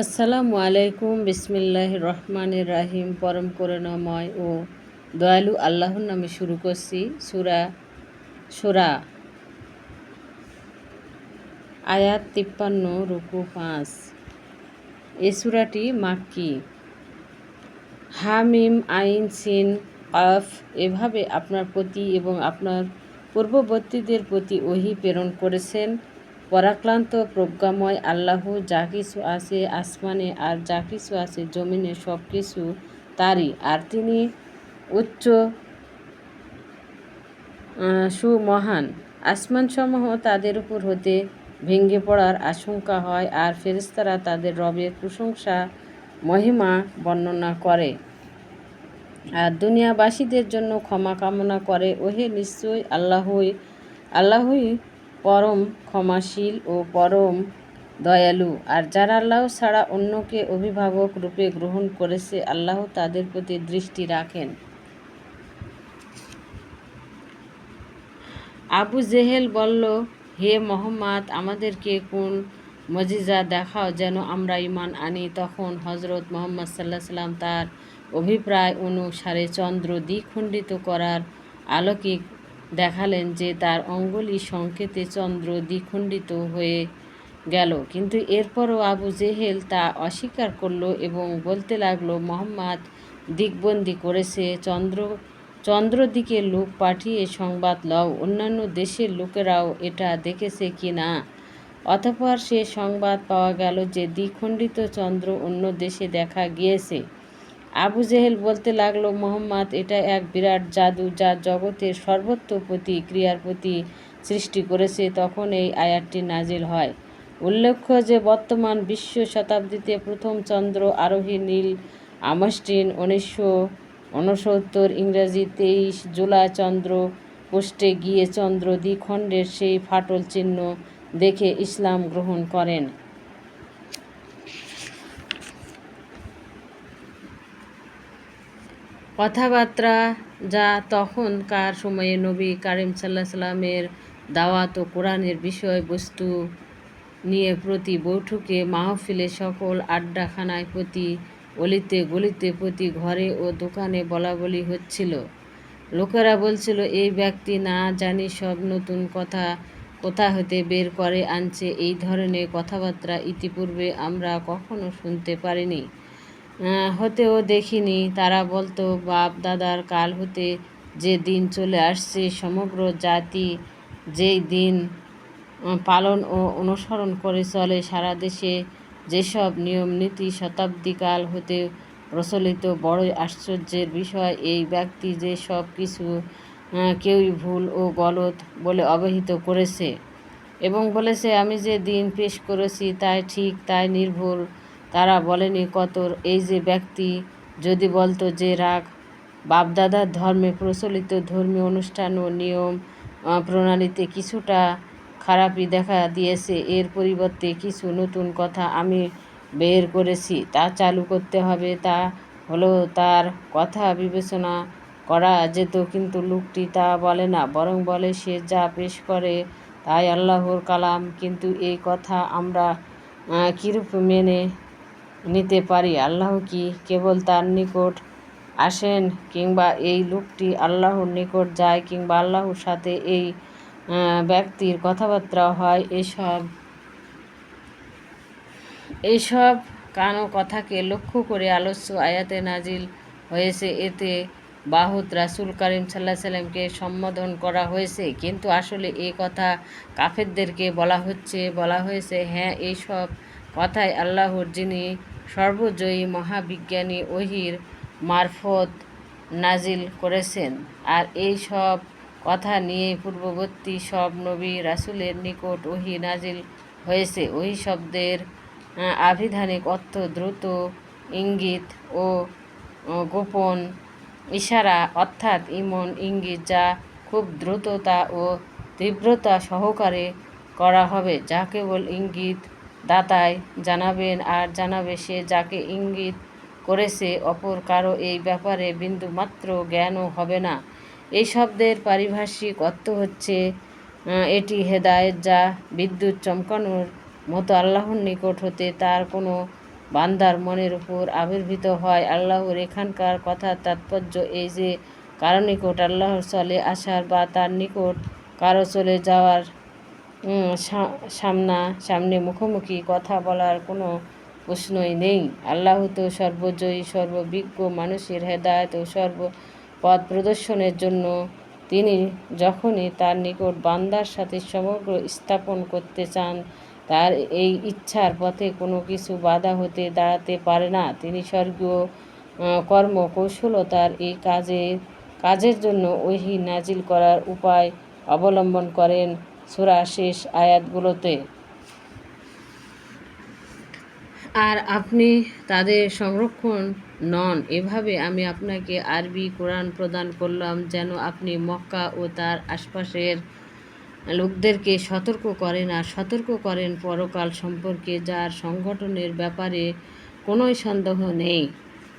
আসসালামু আলাইকুম বিসমিল্লাহ রহমানির রাহিম। পরম করুণাময় ও দয়ালু আল্লাহর নামে শুরু করছি সুরা সুরা। আয়াত তিপ্পান্ন, রুকু পাঁচ। এ সুরাটি মাক্কি। হামিম, আইন, সিন অফ এভাবে আপনার প্রতি এবং আপনার পূর্ববর্তীদের প্রতি ওহি প্রেরণ করেছেন। পরাক্লান্ত প্রজ্ঞাময় আল্লাহ যা কিছু আছে আসমানে আর যা কিছু আছে জমিনে সব কিছু তারই। আর তিনি উচ্চ সুমহান। আসমানসমূহ তাদের উপর হতে ভেঙে পড়ার আশঙ্কা হয় আর ফেরেস্তারা তাদের রবের প্রশংসা, মহিমা বর্ণনা করে। আর দুনিয়াবাসীদের জন্য ক্ষমা কামনা করে। ওহে নিশ্চয়ই আল্লাহই আল্লাহই পরম ক্ষমাশীল ও পরম দয়ালু। আর যারা আল্লাহ ছাড়া অন্যকে অভিভাবক রূপে গ্রহণ করেছে, আল্লাহ তাদের প্রতি দৃষ্টি রাখেন। আবু জেহেল বলল, হে মোহাম্মদ, আমাদেরকে কোন মজিজা দেখাও যেন আমরা ইমান আনি? তখন হজরত মোহাম্মদ সাল্লাহ সাল্লাম তার অভিপ্রায় অনুসারে চন্দ্র দ্বিখণ্ডিত করার আলৌকিক দেখালেন যে তার অঙ্গুলি সংকেতে চন্দ্র দ্বিখণ্ডিত হয়ে গেল। কিন্তু এরপরও আবু জেহেল তা অস্বীকার করল এবং বলতে লাগল, মোহাম্মদ দিকবন্দি করেছে, চন্দ্র চন্দ্র দিকে লোক পাঠিয়ে সংবাদ লও, অন্যান্য দেশের লোকেরাও এটা দেখেছে কি না? অতপর সে সংবাদ পাওয়া গেল যে দ্বিখণ্ডিত চন্দ্র অন্য দেশে দেখা গিয়েছে। আবু জেহেল বলতে লাগল, মোহাম্মদ, এটা এক বিরাট জাদু যা জগতের সর্বত্র প্রতি ক্রিয়ার প্রতি সৃষ্টি করেছে, তখন এই আয়াতটি নাজিল হয়। উল্লেখ্য যে, বর্তমান বিশ্ব শতাব্দীতে প্রথম চন্দ্র আরোহী নীল আমস্টিন উনিশশো উনসত্তর ইংরাজি তেইশ জুলাই চন্দ্র পোস্টে গিয়ে চন্দ্র দ্বিখণ্ডের সেই ফাটল চিহ্ন দেখে ইসলাম গ্রহণ করেন। কথাবার্তা যা তখনকার সময়ে নবী কারিম সাল্লাহ সাল্লামের দাওয়াত ও কোরআনের বিষয়বস্তু নিয়ে প্রতি বৈঠকে মাহফিলে সকল আড্ডাখানায় প্রতি অলিতে গলিতে প্রতি ঘরে ও দোকানে বলা বলি হচ্ছিল। লোকেরা বলছিল, এই ব্যক্তি না জানি সব নতুন কথা কোথা হতে বের করে আনছে। এই ধরনের কথাবার্তা ইতিপূর্বে আমরা কখনো শুনতে পারিনি। হতেও দেখিনি। তারা বলতো, বাপ দাদার কাল হতে যে দিন চলে আসছে, সমগ্র জাতি যেই দিন পালন ও অনুসরণ করে চলে, সারা দেশে যেসব নিয়ম নীতি শতাব্দীকাল হতে প্রচলিত, বড়ই আশ্চর্যের বিষয় এই ব্যক্তি যে সব কিছু কেউই ভুল ও গলত বলে অবহিত করেছে এবং বলেছে, আমি যে দিন পেশ করেছি তাই ঠিক, তাই নির্ভুল তারা বলেনি কত, এই যে ব্যক্তি যদি বলতো যে রাগ, বাপদাদার ধর্মে প্রচলিত ধর্মীয় অনুষ্ঠান ও নিয়ম প্রণালীতে কিছুটা খারাপই দেখা দিয়েছে, এর পরিবর্তে কিছু নতুন কথা আমি বের করেছি, তা চালু করতে হবে, তা হলো তার কথা বিবেচনা করা যেত, কিন্তু লোকটি তা বলে না, বরং বলে সে যা পেশ করে তাই আল্লাহর কালাম, কিন্তু এই কথা আমরা কীরূপ মেনে নিতে পারি। আল্লাহ কি কেবল তার নিকট আসেন কিংবা এই লোকটি আল্লাহর নিকট যায় কিংবা আল্লাহর সাথে এই ব্যক্তির কথাবার্তা হয়, এসব এইসব কানো কথাকে লক্ষ্য করে আলস্য আয়াতে নাজিল হয়েছে। এতে বাহুত রাসুল করিম সাল্লাহ সাল্লামকে সম্বোধন করা হয়েছে। কিন্তু আসলে এই কথা কাফেরদেরকে বলা হচ্ছে, বলা হয়েছে হ্যাঁ এইসব কথাই আল্লাহর যিনি সর্বজয়ী মহাবিজ্ঞানী ওহির মারফত নাজিল করেছেন। আর এই সব কথা নিয়ে পূর্ববর্তী সব নবী রাসুলের নিকট ওহি নাজিল হয়েছে। ওহি শব্দের আভিধানিক অর্থ দ্রুত, ইঙ্গিত ও গোপন ইশারা অর্থাৎ ইমন ইঙ্গিত যা খুব দ্রুততা ও তীব্রতা সহকারে করা হবে। যা কেবল ইঙ্গিত দাতায় জানাবেন আর জানাবে সে যাকে ইঙ্গিত করেছে অপর কারও এই ব্যাপারে বিন্দুমাত্র জ্ঞানও হবে না। এই শব্দের পারিভাষিক অর্থ হচ্ছে এটি হেদায়েত যা বিদ্যুৎ চমকানোর মতো আল্লাহর নিকট হতে তার কোনো বান্দার মনের উপর আবির্ভূত হয়। আল্লাহর এখানকার কথার তাৎপর্য এই যে, কারও নিকট আল্লাহর চলে আসার বা তার নিকট কারও চলে যাওয়ার সামনা সামনে মুখোমুখি কথা বলার কোনো প্রশ্নই নেই। আল্লাহ তো সর্বজয়ী সর্ববিজ্ঞ মানুষের হেদায়ত ও সর্ব পথ প্রদর্শনের জন্য তিনি যখনই তার নিকট বান্দার সাথে সমগ্র স্থাপন করতে চান, তার এই ইচ্ছার পথে কোনো কিছু বাধা হতে দাঁড়াতে পারে না। তিনি স্বর্গীয় কর্ম কৌশলতার এই কাজে কাজের জন্য ওহি নাজিল করার উপায় অবলম্বন করেন। সূরা শেষ আয়াতগুলোতে। আর আপনি তাদের সংরক্ষণ নন। এভাবে আমি আপনাকে আরবি কোরআন প্রদান করলাম যেন আপনি মক্কা ও তার আশপাশের লোকদেরকে সতর্ক করেন আর সতর্ক করেন পরকাল সম্পর্কে, যার সংগঠনের ব্যাপারে কোনোই সন্দেহ নেই।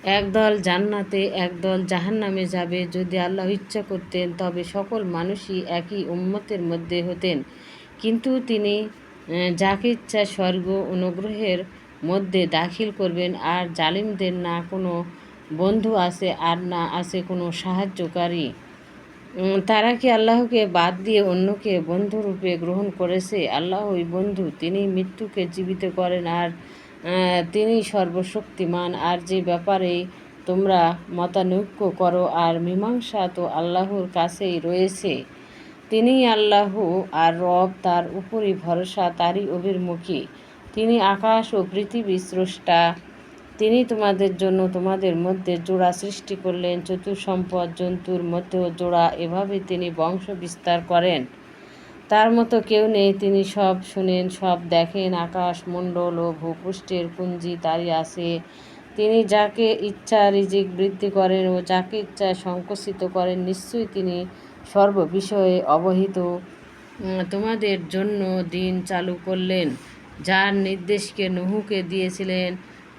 একদল জান্নাতে একদল জাহান্নামে যাবে। যদি আল্লাহ ইচ্ছা করতেন, তবে সকল মানুষই একই উম্মতের মধ্যে হতেন। কিন্তু তিনি যাকে ইচ্ছা স্বর্গ অনুগ্রহের মধ্যে দাখিল করবেন, আর জালিমদের না কোনো বন্ধু আছে, আর না আছে কোনো সাহায্যকারী। তারা কি আল্লাহকে বাদ দিয়ে অন্যকে বন্ধুরূপে গ্রহণ করেছে? আল্লাহ ওই বন্ধু তিনি মৃত্যুকে জীবিত করেন, আর তিনি সর্বশক্তিমান। আর যে ব্যাপারে তোমরা মতানৈক্য করো আর মীমাংসা তো আল্লাহর কাছেই রয়েছে। তিনি আল্লাহ আর রব, তার উপরই ভরসা, তারই অভিমুখী। তিনি আকাশ ও পৃথিবী স্রষ্টা। তিনি তোমাদের জন্য তোমাদের মধ্যে জোড়া সৃষ্টি করলেন, চতুর্সম্পদ, জন্তুর মধ্যেও জোড়া। এভাবে তিনি বংশ বিস্তার করেন। তার মতো কেউ নেই। তিনি সব শুনেন, সব দেখেন। আকাশ, মণ্ডল ও ভূপৃষ্ঠের পুঞ্জি তারই আছে তিনি যাকে ইচ্ছা রিজিক বৃদ্ধি করেন ও যাকে ইচ্ছা সংকুচিত করেন, নিশ্চয়ই তিনি সর্ববিষয়ে অবহিত। তোমাদের জন্য দিন চালু করলেন, যার নির্দেশকে নুহুকে দিয়েছিলেন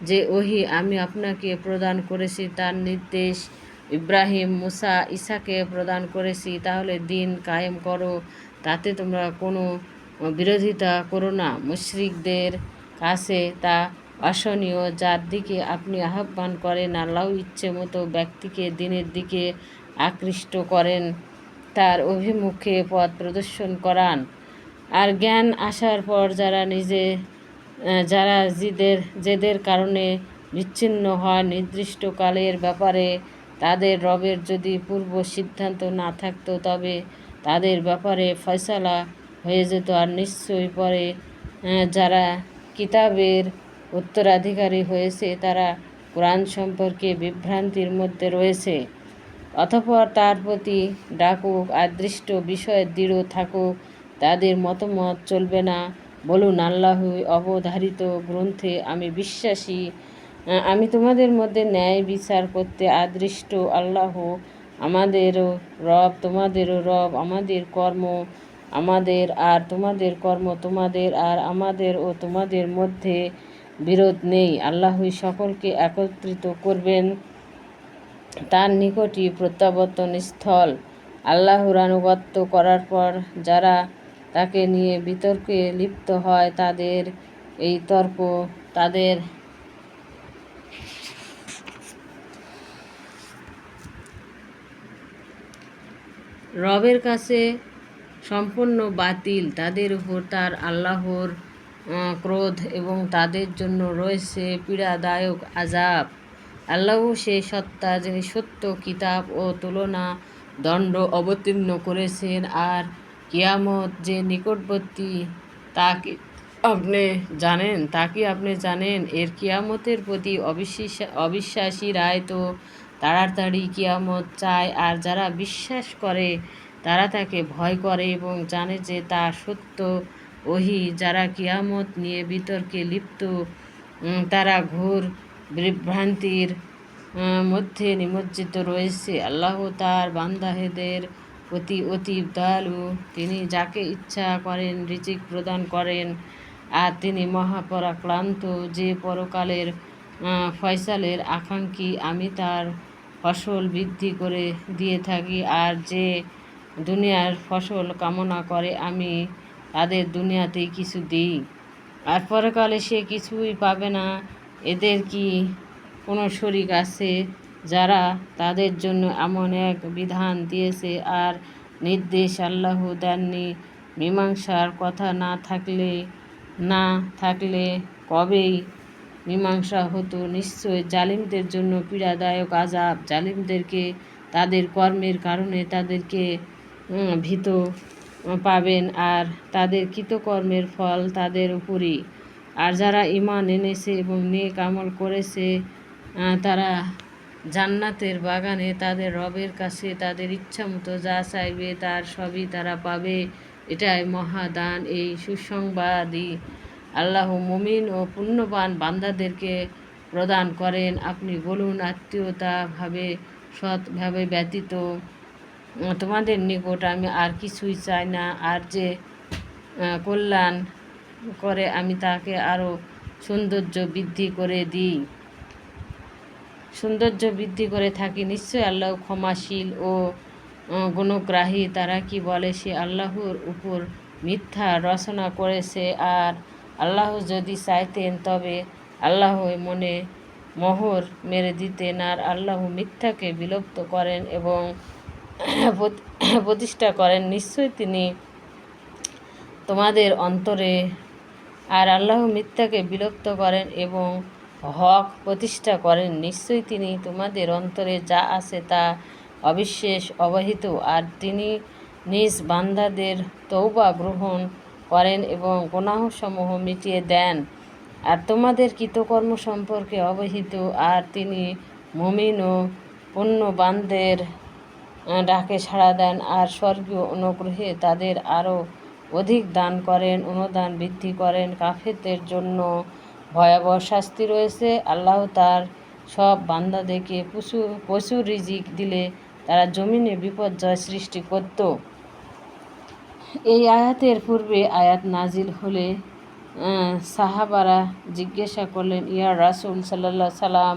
যে, ওহি, আমি আপনাকে প্রদান করেছি। তার নির্দেশ ইব্রাহিম, মুসা, ইসাকে প্রদান করেছি। তাহলে দিন কায়েম করো। তাতে তোমরা কোনো বিরোধিতা করো না। মুশরিকদের কাছে তা অসহনীয়, যার দিকে আপনি আহ্বান করেন, আল্লাহ ইচ্ছে মতো ব্যক্তিকে দিনের দিকে আকৃষ্ট করেন, তার অভিমুখে পথ প্রদর্শন করান। আর জ্ঞান আসার পর যারা নিজে যারা জিদের, জেদের কারণে বিচ্ছিন্ন হয় নির্দিষ্ট কালের ব্যাপারে তাদের রবের যদি পূর্ব সিদ্ধান্ত না থাকতো, তবে তাদের ব্যাপারে ফয়সালা হয়ে যেত। আর নিশ্চয়ই পরে যারা কিতাবের উত্তরাধিকারী হয়েছে, তারা কোরআন সম্পর্কে বিভ্রান্তির মধ্যে রয়েছে। অতঃপর তার প্রতি ডাকুক, আদৃষ্ট বিষয়ে দৃঢ় থাকুক, তাদের মতামত চলবে না। বলুন, আল্লাহ অবধারিত গ্রন্থে আমি বিশ্বাসী? আমি তোমাদের মধ্যে ন্যায় বিচার করতে আদৃষ্ট, আল্লাহ আমাদেরও রব, তোমাদেরও রব, আমাদের কর্ম, আমাদের আর তোমাদের কর্ম, তোমাদের আর আমাদের ও তোমাদের মধ্যে বিরোধ নেই। আল্লাহই সকলকে একত্রিত করবেন। তার নিকটই প্রত্যাবর্তন স্থল। আল্লাহর আনুগত্য করার পর যারা তাকে নিয়ে বিতর্কে লিপ্ত হয়, তাদের এই তর্ক তাদের রবের কাছে সম্পূর্ণ বাতিল। তাদের উপর তার আল্লাহর ক্রোধ এবং তাদের জন্য রয়েছে পীড়াদায়ক আজাব আল্লাহ সে সত্তা যিনি সত্য কিতাব ও তুলনা, দণ্ড অবতীর্ণ করেছেন আর কিয়ামত যে নিকটবর্তী তা আপনি জানেন? তা কি আপনি জানেন? এর কিয়ামতের প্রতি অবিশ্বাস অবিশ্বাসীরাই তো তাড়াতাড়ি কিয়ামত চায়। আর যারা বিশ্বাস করে, তারা তাকে ভয় করে এবং জানে যে তা সত্য। ওহি, যারা কিয়ামত নিয়ে বিতর্কে লিপ্ত তারা ঘোর বিভ্রান্তির মধ্যে নিমজ্জিত রয়েছে। আল্লাহ তার বান্দাহেদের প্রতি অতি দয়ালু। তিনি যাকে ইচ্ছা করেন, রিজিক প্রদান করেন। আর তিনি মহাপরাক্রান্ত। যে পরকালের ফয়সালের আকাঙ্ক্ষী, আমি তার ফসল বৃদ্ধি করে দিয়ে থাকি আর যে দুনিয়ার ফসল কামনা করে, আমি তাদের দুনিয়াতেই কিছু দিই। আর পরকালে সে কিছুই পাবে না। এদের কি কোনো শরিক আছে যারা তাদের জন্য এমন এক বিধান দিয়েছে? আর নির্দেশ আল্লাহ দেননি। মীমাংসার কথা না থাকলে না থাকলে কবেই মীমাংসা হতো। নিশ্চয় জালিমদের জন্য পীড়াদায়ক আজাব জালিমদেরকে তাদের কর্মের কারণে তাদেরকে ভীত পাবেন আর তাদের কৃতকর্মের ফল তাদের উপরই। আর যারা ইমান এনেছে এবং নেক আমল করেছে তারা জান্নাতের বাগানে তাদের রবের কাছে তাদের ইচ্ছা মতো যা চাইবে তার সবই তারা পাবে। এটাই মহাদান, এই সুসংবাদই। আল্লাহ মুমিন ও পুণ্যবান বান্দাদেরকে প্রদান করেন। আপনি বলুন, আত্মীয়তাভাবে, সৎভাবে ব্যতীত তোমাদের নিকট আমি আর কিছুই চাই না। আর যে কল্যাণ করে আমি তাকে আরও সৌন্দর্য বৃদ্ধি করে দিই। সৌন্দর্য বৃদ্ধি করে থাকি। নিশ্চয় আল্লাহ ক্ষমাশীল ও গুণগ্রাহী। তারা কি বলে? সে আল্লাহর উপর মিথ্যা রচনা করেছে আর আল্লাহ যদি চাইতেন তবে আল্লাহ মনে মোহর মেরে দিতেন আর আল্লাহ মিথ্যাকে বিলুপ্ত করেন এবং প্রতিষ্ঠা করেন। নিশ্চয় তিনি তোমাদের অন্তরে আর আল্লাহ মিথ্যাকে বিলুপ্ত করেন এবং হক প্রতিষ্ঠা করেন। নিশ্চয়ই তিনি তোমাদের অন্তরে যা আছে তা অবিশেষ অবহিত। আর তিনি নিজ বান্দাদের তৌবা গ্রহণ করেন এবং গুনাহসমূহ মিটিয়ে দেন। আর তোমাদের কৃতকর্ম সম্পর্কে অবহিত, আর তিনি মমিন ও পুণ্যবানদের ডাকে সাড়া দেন। আর স্বর্গীয় অনুগ্রহে তাদের আরও অধিক দান করেন, অনুদান বৃদ্ধি করেন। কাফেরদের জন্য ভয়াবহ শাস্তি রয়েছে। আল্লাহ তার সব বান্দাদেরকে পশু প্রচুর রিজিক দিলে তারা জমিনে বিপর্যয় সৃষ্টি করত। এই আয়াতের পূর্বে আয়াত নাজিল হলে সাহাবারা জিজ্ঞাসা করলেন, ইয়া রাসুল সাল্লাহ সাল্লাম,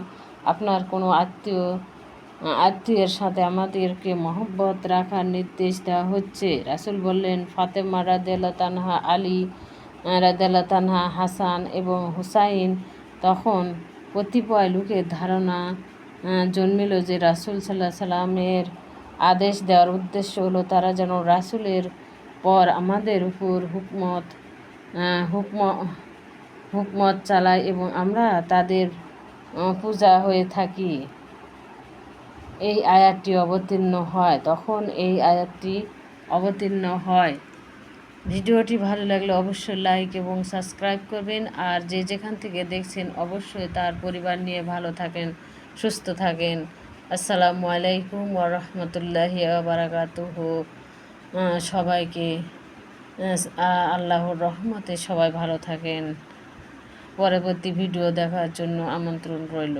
আপনার কোনো আত্মীয়, আত্মীয়ের সাথে আমাদেরকে মহব্বত রাখার নির্দেশ দেওয়া হচ্ছে? রাসুল বললেন, ফাতেমা রাদেলা তানহা আলী রাদেলা তানহা হাসান এবং হুসাইন তখন কতিপয় লোকের ধারণা জন্মিল যে রাসুল সাল্লাহ সাল্লামের আদেশ দেওয়ার উদ্দেশ্য হলো, তারা যেন রাসুলের পর আমাদের উপর হুকমত হুকম, হুকমত চালায় এবং আমরা তাদের পূজা হয়ে থাকি। এই আয়াতটি অবতীর্ণ হয়। তখন এই আয়াতটি অবতীর্ণ হয়। ভিডিওটি ভালো লাগলে অবশ্যই লাইক এবং সাবস্ক্রাইব করবেন। আর যে যেখান থেকে দেখছেন, অবশ্যই তার পরিবার নিয়ে ভালো থাকেন, সুস্থ থাকেন। আসসালামু আলাইকুম ওরহমতুল্লাহি বারাকাতুহ। সবাইকে আল্লাহর রহমতে সবাই ভালো থাকেন। পরবর্তী ভিডিও দেখার জন্য আমন্ত্রণ রইল।